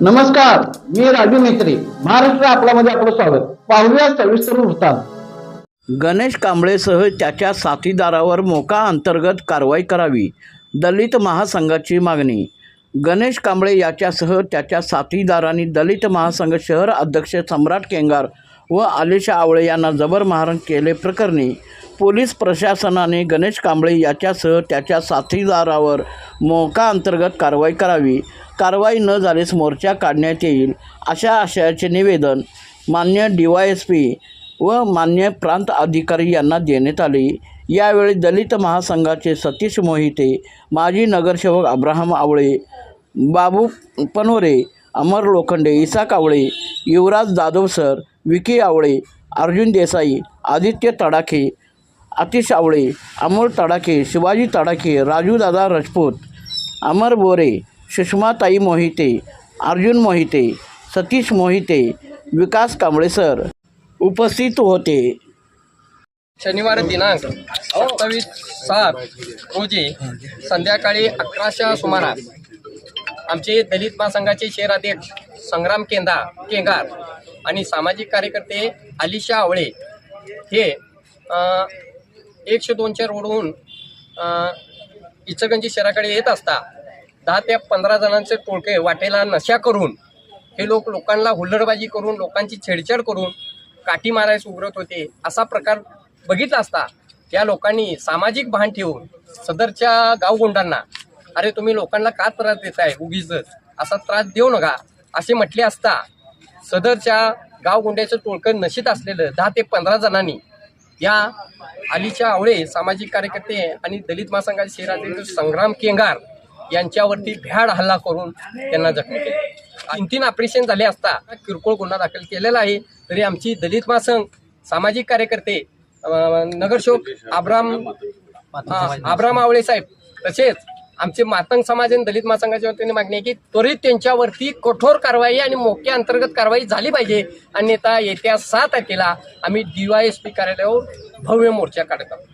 नमस्कार मी राजू मेत्री महाराष्ट्र आपल्यामध्ये आपलं स्वागत. पाहूया सविस्तर वृत्तांत. गणेश कांबळेसह त्याच्या साथीदारावर मोका अंतर्गत कारवाई करावी दलित महासंघाची मागणी. गणेश कांबळे याच्यासह त्याच्या साथीदारांनी दलित महासंघ शहर अध्यक्ष सम्राट केंगार व आलिशा आवळे यांना जबर महारण केले प्रकरणी पोलीस प्रशासनाने गणेश कांबळे याच्यासह त्याच्या साथीदारावर मोका अंतर्गत कारवाई करावी. कारवाई न झाल्यास मोर्चा काढण्यात येईल अशा आशयाचे निवेदन मान्य डी वाय एस पी व मान्य प्रांत अधिकारी यांना देण्यात आले. यावेळी दलित महासंघाचे सतीश मोहिते माजी नगरसेवक अब्राहम आवळे बाबू पनोरे अमर लोखंडे इसाक आवळे युवराज जाधव सर विकी आवळे अर्जुन देसाई आदित्य तडाखे आतिश आवळे अमोल तडाखे शिवाजी तडाखे राजूदादा राजपूत अमर बोरे सुषमाताई मोहिते अर्जुन मोहिते सतीश मोहिते विकास कांबळे सर उपस्थित होते. शनिवार दिनांक सत्तावीस सात रोजी संध्याकाळी अकराच्या सुमारास आमचे दलित महासंघाचे शहराध्यक्ष संग्राम केंदा केंगार आणि सामाजिक कार्यकर्ते आलिशा आवळे हे एकशे दोनच्या रोडहून इचगंजी शहराकडे येत असता दहा ते पंधरा जणांचे टोळके वाटेला नशा करून हे लोक लोकांना हुल्लडबाजी करून लोकांची छेडछाड करून काठी मारायस उघडत होते असा प्रकार बघितला असता या लोकांनी सामाजिक भान ठेवून सदरच्या गावगुंडांना अरे तुम्ही लोकांना का त्रास देताय? उगीच असा त्रास देऊ नका असे म्हटले असता सदरच्या गावगुंड्याचं टोळकं नशीत असलेलं दहा ते पंधरा जणांनी या अलीच्या आवळे सामाजिक कार्यकर्ते आणि दलित महासंघाचे शहरातील संग्राम केंगार यांच्यावरती भ्याड हल्ला करून त्यांना जखमी केले. तीन तीन ऑपरेशन झाले असता किरकोळ गुन्हा दाखल केलेला आहे. तरी आमची दलित महासंघ सामाजिक कार्यकर्ते नगरसेवक आब्राम आब्राम आवळे साहेब तसेच आमचे मातंग समाज आणि दलित महासंघाच्या वतीने मागणी आहे की त्वरित त्यांच्यावरती कठोर कारवाई आणि मोक्या अंतर्गत कारवाई झाली पाहिजे. अन्यथा येत्या सहा तारखेला आम्ही डी वाय एस पी कार्यालयावर भव्य मोर्चा काढत आहोत.